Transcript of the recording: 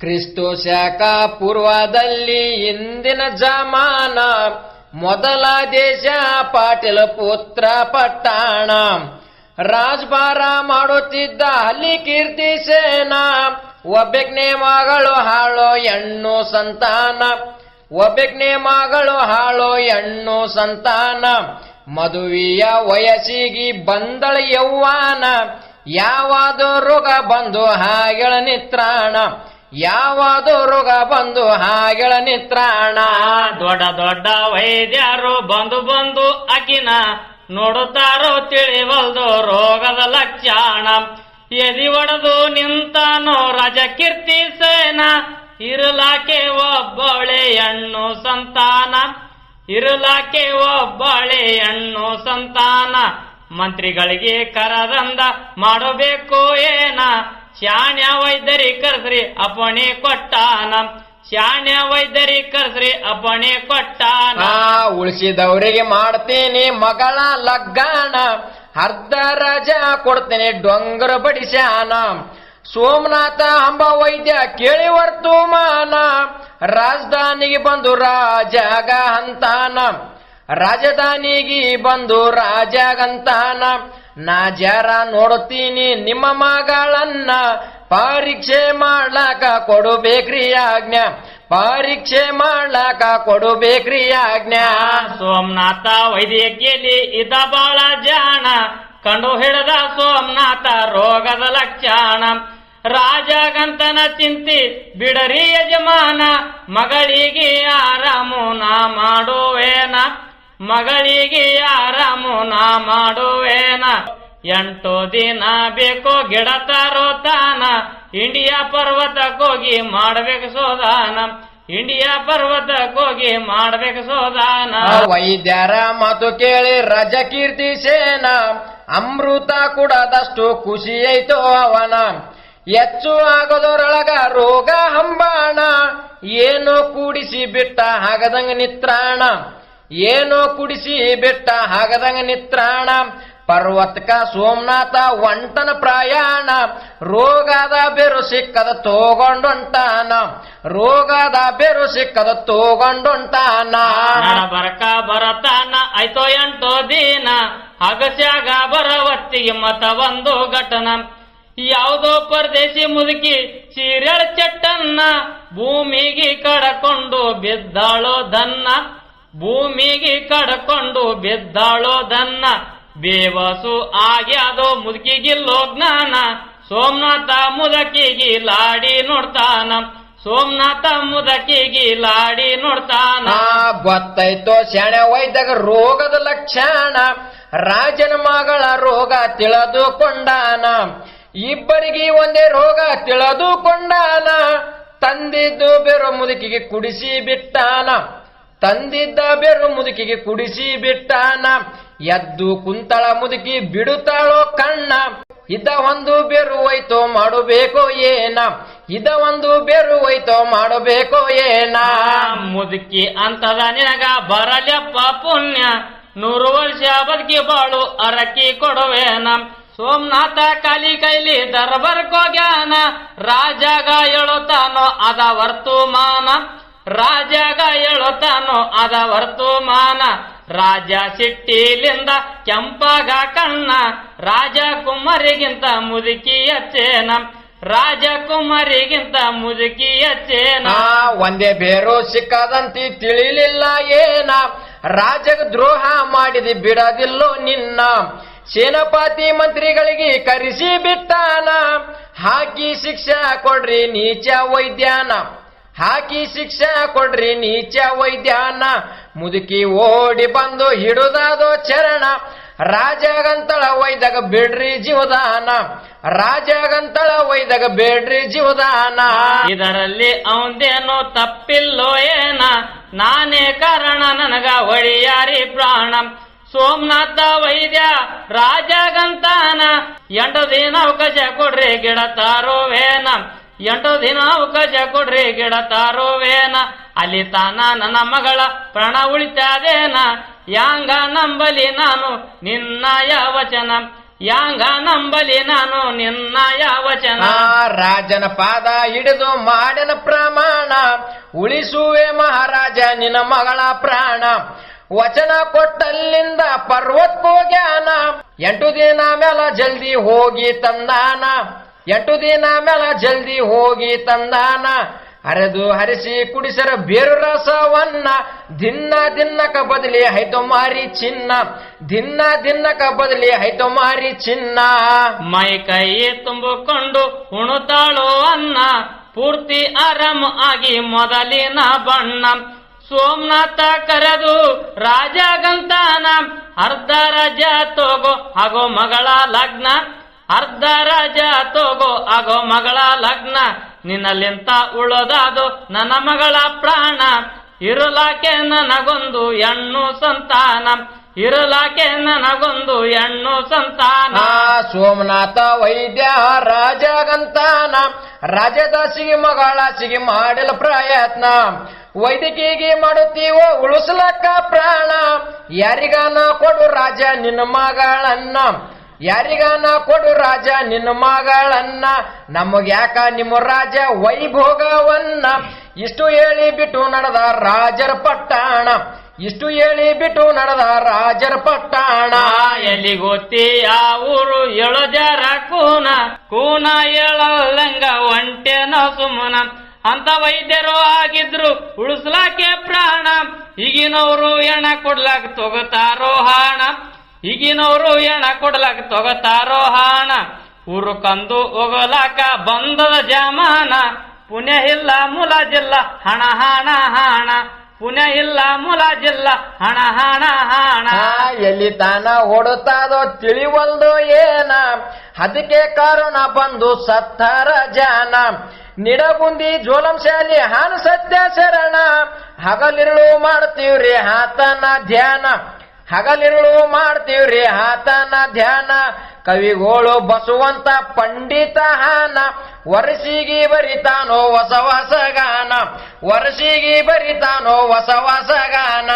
ಕ್ರಿಸ್ತು ಶಾಖ ಪೂರ್ವದಲ್ಲಿ ಇಂದಿನ ಜಮಾನ. ಮೊದಲ ದೇಶ ಪಾಟೀಲ ಪುತ್ರ ಪಟ್ಟಣ. ರಾಜ್ಭಾರ ಮಾಡುತ್ತಿದ್ದ ಅಲ್ಲಿ ಕೀರ್ತಿ ಸೇನಾ. ಒಬ್ಬೆಗ್ನೆ ಮಗಳು ಹಾಳೋ ಹೆಣ್ಣು ಸಂತಾನ. ಒಬ್ಬೆಗ್ನೆ ಮಗಳು ಹಾಳೋ ಹೆಣ್ಣು ಸಂತಾನ. ಮದುವೆಯ ವಯಸ್ಸಿಗೆ ಬಂದಳ ಯೌವಾನ ಯಾವಾದ ರೋಗ ಬಂದು ಹಾಗೆಳ ನಿತ್ರಾಣ. ಯಾವಾದೋ ರೋಗ ಬಂದು ಹಾಗೆಳ ನಿತ್ರಾಣ? ದೊಡ್ಡ ದೊಡ್ಡ ವೈದ್ಯರು ಬಂದು ಬಂದು ಅಕಿನ ನೋಡುತ್ತಾರೋ ತಿಳಿವಲ್ದು ರೋಗದ ಲಕ್ಷಣ. ಎದಿ ಒಡೆದು ನಿಂತಾನೋ ರಜ ಕೀರ್ತಿ ಸೇನ. ಇರಲಾಕೆ ಒಬ್ಬಳೆ ಹೆಣ್ಣು ಸಂತಾನ. ಇರಲಾಕೆ ಒಬ್ಬಳೆ ಹೆಣ್ಣು ಸಂತಾನ. ಮಂತ್ರಿಗಳಿಗೆ ಕರದಂದ ಮಾಡಬೇಕು ಏನ? ಶಾಣ್ಯ ವೈದ್ಯರಿ ಕರ್ಸ್ರಿ ಅಪಣೆ ಕೊಟ್ಟಾನ. ಶಾಣ್ಯ ವೈದ್ಯರಿ ಕರ್ಸ್ರಿ ಅಪಣೆ ಕೊಟ್ಟಾನ. ಉಳಿಸಿದವರಿಗೆ ಮಾಡ್ತೀನಿ ಮಗಳ ಲಗ್ಗಾನ. ಅರ್ಧ ರಜ ಕೊಡ್ತೇನೆ ಡೊಂಗರ ಬಡಿಸಾನ ಸೋಮನಾಥ ಅಂಬ ವೈದ್ಯ ಕೇಳಿ ವರ್ತುಮಾನ. ರಾಜಧಾನಿಗೆ ಬಂದು ರಾಜಾಗ ಅಂತಾನ. ರಾಜಧಾನಿಗೆ ಬಂದು ರಾಜಗಂತಾನ. ನಾ ಜರ ನೋಡ್ತೀನಿ ನಿಮ್ಮ ಮಗಳನ್ನ. ಪರೀಕ್ಷೆ ಮಾಡ್ಲಾಕ ಕೊಡಬೇಕ್ರಿ ಆಜ್ಞಾ. ಪರೀಕ್ಷೆ ಮಾಡ್ಲಾಕ ಕೊಡಬೇಕ್ರಿ ಆಜ್ಞಾ. ಸೋಮನಾಥ ವೈದ್ಯಕೀಯಲ್ಲಿ ಇದ ಬಾಳ ಜಾಣ. ಕಂಡು ಹಿಡದ ಸೋಮನಾಥ ರೋಗದ ಲಕ್ಷಣ. ರಾಜಗಂತನ ಚಿಂತಿ ಬಿಡರಿ ಯಜಮಾನ. ಮಗಳಿಗೆ ಆರಾಮು ನಾ ಮಾಡುವೇನ? ಮಗಳಿಗೆ ಆರಾಮು ನಾ ಮಾಡುವೇನ? ಎಂಟು ದಿನ ಬೇಕು ಗಿಡ ತರೋ ತಾನ. ಇಂಡಿಯಾ ಪರ್ವತಕ್ಕೋಗಿ ಮಾಡ್ಬೇಕು ಸೋದಾನ. ಇಂಡಿಯಾ ಪರ್ವತಕ್ಕೋಗಿ ಮಾಡ್ಬೇಕು ಸೋದಾನ. ವೈದ್ಯರ ಮಾತು ಕೇಳಿ ರಜ ಕೀರ್ತಿ ಸೇನ. ಅಮೃತ ಕುಡದಷ್ಟು ಖುಷಿ ಐತೋ ಅವನ. ಹೆಚ್ಚು ಆಗೋದರೊಳಗ ರೋಗ ಹಂಬಾಣ. ಏನೋ ಕೂಡಿಸಿ ಬಿಟ್ಟ ಹಾಗದಂಗ ನಿತ್ರಾಣ. ಏನೋ ಕುಡಿಸಿ ಬಿಟ್ಟ ಹಾಗದಂಗ ನಿತ್ರಾಣ ಪರ್ವತಕ ಸೋಮನಾಥ ಒಂಟನ ಪ್ರಯಾಣ, ರೋಗದ ಬೆರು ಸಿಕ್ಕದ ತೋಗೊಂಡೊಂಟಾನ, ರೋಗದ ಬೆರು ಸಿಕ್ಕದ ತೋಗೊಂಡೊಂಟಾನ. ಬರಕ ಬರತಾನ, ಆಯ್ತೋ ಎಂಟೋ ದಿನ, ಅಗಸ್ಯಾಗ ಬರವತ್ತಿಗೆ ಮತ ಒಂದು ಘಟನ. ಯಾವುದೋ ಪರದೇಶಿ ಮುದುಕಿ ಸೀರೆಳ ಚಟ್ಟನ್ನ ಭೂಮಿಗೆ ಕಡಕೊಂಡು ಬಿದ್ದಾಳೋ ದನ್ನ. ಭೂಮಿಗೆ ಕಡ್ಕೊಂಡು ಬಿದ್ದಾಳೋದನ್ನ ಬೇವಸು ಆಗ್ಯಾದೋ ಮುದುಕಿಗಿಲ್ಲೋ ಜ್ಞಾನ. ಸೋಮನಾಥ ಮುದಕಿಗಿ ಲಾಡಿ ನೋಡ್ತಾನ. ಸೋಮನಾಥ ಮುದಕಿಗಿ ಲಾಡಿ ನೋಡ್ತಾನ. ಗೊತ್ತೈತೋ ಶಾಣೆ ವೈದ್ಯಗ ರೋಗದ ಲಕ್ಷಣ. ರಾಜನ ಮಗಳ ರೋಗ ತಿಳಿದುಕೊಂಡಾನ. ಇಬ್ಬರಿಗೆ ಒಂದೇ ರೋಗ ತಿಳಿದುಕೊಂಡಾನ. ತಂದಿದ್ದು ಬೇರೋ ಮುದುಕಿಗೆ ಕುಡಿಸಿ ಬಿಟ್ಟಾನ. ತಂದಿದ್ದ ಬೆರು ಮುದುಕಿಗೆ ಕುಡಿಸಿ ಬಿಟ್ಟಾನ. ಎದ್ದು ಕುಂತಳ ಮುದುಕಿ ಬಿಡುತ್ತಾಳೋ ಕಣ್ಣ. ಇದ ಒಂದು ಬೆರು ಹೋಯ್ತೋ ಮಾಡಬೇಕೋ ಏನ. ಇದ ಒಂದು ಬೆರು ಹೋಯ್ತೋ ಮಾಡಬೇಕೋ ಏನ. ಮುದುಕಿ ಅಂತದ ನಿನಗ ಬರಲಪ್ಪ ಪುಣ್ಯ. ನೂರು ವರ್ಷ ಬದುಕಿ ಬಾಳು ಅರಕಿ ಕೊಡುವೇನ. ಸೋಮನಾಥ ಕಾಲಿ ಕೈಲಿ ದರ್ಬರ್ಕೋಗ್ಯಾನ ರಾಜಾಗ ಹೇಳುತ್ತಾನೋ ಅದ ವರ್ತುಮಾನ. ರಾಜಾಗ ಹೇಳುತ್ತಾನೋ ಅದ ವರ್ತಮಾನ. ರಾಜ ಸಿಟ್ಟಿಲಿಂದ ಕೆಂಪಾಗ ಕಣ್ಣ. ರಾಜಕುಮಾರಿಗಿಂತ ಮುದುಕಿ ಹೆಚ್ಚೇನ ರಾಜ ಕುಮಾರಿಗಿಂತ ಮುದುಕಿ ಹೆಚ್ಚೇನ ಒಂದೇ ಬೇರು ಸಿಕ್ಕದಂತಿ ತಿಳಿಲಿಲ್ಲ ಏನ. ರಾಜಗ ದ್ರೋಹ ಮಾಡಿದಿ ಬಿಡದಿಲ್ಲೋ ನಿನ್ನ. ಸೇನಾಪತಿ ಮಂತ್ರಿಗಳಿಗೆ ಕರೆಸಿ ಬಿಟ್ಟಾನ. ಹಾಕಿ ಶಿಕ್ಷೆ ಕೊಡ್ರಿ ನೀಚ ವೈದ್ಯಾನ. ಹಾಕಿ ಶಿಕ್ಷೆ ಕೊಡ್ರಿ ನೀಚ ವೈದ್ಯಾನ. ಮುದುಕಿ ಓಡಿ ಬಂದು ಹಿಡುದಾದೋ ಚರಣ. ರಾಜಗಂತಳ ವೈದಾಗ ಬಿಡ್ರಿ ಜೀವದಾನ. ರಾಜಗಂತಳ ವೈದಾಗ ಬೇಡ್ರಿ ಜೀವದಾನ. ಇದರಲ್ಲಿ ಅವಂದೇನೋ ತಪ್ಪಿಲ್ಲೋ ಏನ? ನಾನೇ ಕಾರಣ, ನನಗ ಒಳಿಯಾರಿ ಪ್ರಾಣ. ಸೋಮನಾಥ ವೈದ್ಯ, ರಾಜಗಂತಾನ. ಎಂಟು ಅವಕಾಶ ಕೊಡ್ರಿ ಗಿಡ ತಾರೋವೇನ. ಎಂಟು ದಿನ ಅವಕಾಶ ಕೊಡ್ರಿ ಗಿಡ ತಾರೋವೇನ. ಅಲ್ಲಿ ತಾನ ನನ್ನ ಮಗಳ ಪ್ರಾಣ ಉಳಿತಾದೇನ. ಯಾಂಗ ನಂಬಲಿ ನಾನು ನಿನ್ನ ಯಾವಚನ. ಯಾಂಗ ನಂಬಲಿ ನಾನು ನಿನ್ನ ಯಾವಚನ. ರಾಜನ ಪಾದ ಹಿಡಿದು ಮಾಡಿನ ಪ್ರಮಾಣ. ಉಳಿಸುವೆ ಮಹಾರಾಜ ನಿನ್ನ ಮಗಳ ಪ್ರಾಣ. ವಚನ ಕೊಟ್ಟಲ್ಲಿಂದ ಪರ್ವತ್ ಜ್ಞಾನ. ಎಂಟು ದಿನ ಮೇಲ ಜಲ್ದಿ ಹೋಗಿ ತಂದಾನ. ಎಂಟು ದಿನ ಮೇಲ ಜಲ್ದಿ ಹೋಗಿ ತಂದಾನ. ಅರೆದು ಹರಿಸಿ ಕುಡಿಸರ ಬೇರು ರಸವನ್ನ. ದಿನ್ನ ದಿನ್ನಕ ಬದಲಿ ಹೈತೋ ಮಾರಿ ಚಿನ್ನ. ದಿನ್ನ ದಿನ್ನಕ ಬದಲಿ ಹೈತೋ ಮಾರಿ ಚಿನ್ನ. ಮೈ ಕೈ ತುಂಬಿಕೊಂಡು ಉಣುತಾಳು ಅನ್ನ. ಪೂರ್ತಿ ಆರಾಮ ಆಗಿ ಮೊದಲಿನ ಬಣ್ಣ. ಸೋಮನಾಥ ಕರೆದು ರಾಜ ಗಂತಾನ. ಅರ್ಧ ರಾಜ ತೋಗೋ, ಹಾಗೋ ಮಗಳ ಲಗ್ನ. ಅರ್ಧ ರಾಜ ತೋಗೋ, ಆಗೋ ಮಗಳ ಲಗ್ನ. ನಿನ್ನಲ್ಲಿಂತ ಉಳೋದಾದು ನನ್ನ ಮಗಳ ಪ್ರಾಣ. ಇರುಲಾಕೆ ನನಗೊಂದು ಹೆಣ್ಣು ಸಂತಾನ. ಇರುಲಾಕೆ ನನಗೊಂದು ಹೆಣ್ಣು ಸಂತಾನ. ಸೋಮನಾಥ ವೈದ್ಯ ರಾಜಗಂತಾನ ಮಗಳ ಸಿಗಿ ಮಾಡಲು ಪ್ರಯತ್ನ. ವೈದ್ಯಕೀಗಿ ಮಾಡುತ್ತೀವೋ, ಉಳಿಸ್ಲಕ್ಕ ಪ್ರಾಣ. ಯಾರಿಗಾನ ಕೊಡು ರಾಜ ನಿನ್ನ ಮಗಳನ್ನ. ಯಾರಿಗಾನ ಕೊಡು ರಾಜ, ನಿನ್ನ ಮಗಳನ್ನ. ನಮಗ್ ಯಾಕ ನಿಮ್ಮ ರಾಜ ವೈಭೋಗವನ್ನ? ಇಷ್ಟು ಹೇಳಿ ಬಿಟ್ಟು ನಡೆದ ರಾಜರ ಪಟ್ಟಣ. ಇಷ್ಟು ಹೇಳಿ ಬಿಟ್ಟು ನಡೆದ ರಾಜರ ಪಟ್ಟಾಣ. ಎಲ್ಲಿಗೊತ್ತಿ ಆ ಊರು ಎಳು ಜರ ಕೂನ? ಕೂನ ಎಳಂಗ ಒಂಟೆನ ಸುಮನ ಅಂತ ವೈದ್ಯರು ಆಗಿದ್ರು ಉಳಿಸ್ಲಾಕೆ ಪ್ರಾಣ. ಈಗಿನವರು ಎಣ ಕೊಡ್ಲಾಕ ತಗೋತಾರೋ ಹಾಣ. ಈಗಿನವರು ಏನ ಕೊಡ್ಲಾಕ ತಗೋತಾರೋ ಹಾಣ ಊರು ಕಂದು ಹೋಗಲಾಕ ಬಂದದ ಜಮಾನ. ಪುಣ್ಯ ಇಲ್ಲ ಮುಲಾಜಿಲ್ಲ ಹಣ ಹಣ ಹಣ. ಪುಣ್ಯ ಇಲ್ಲ ಮುಲಾಜಿಲ್ಲ ಹಣ ಹಣ ಹಣ. ಆ, ಎಲ್ಲಿ ತಾನ ಓಡುತ್ತಾದೋ ತಿಳಿವಲ್ದು ಏನ? ಅದಕ್ಕೆ ಕಾರಣ ಬಂದು ಸತ್ತರ ಜಾನ. ನಿಡಗುಂದಿ ಶಾಲಿ ಹಾನು ಸತ್ಯ ಶರಣ. ಹಗಲಿರುಳು ಮಾಡ್ತೀವ್ರಿ ಆತನ ಧ್ಯಾನ. ಹಗಲಿರುಳು ಮಾಡ್ತೀವ್ರಿ ಆತನ ಧ್ಯಾನ. ಕವಿಗೋಳು ಬಸುವಂತ ಪಂಡಿತ ಹಾನ. ವರ್ಷಿಗಿ ಬರಿತಾನೋ ಹೊಸ ಹೊಸ ಗಾನ. ವರ್ಷಿಗಿ ಬರಿತಾನೋ ಹೊಸ ಹೊಸ ಗಾನ.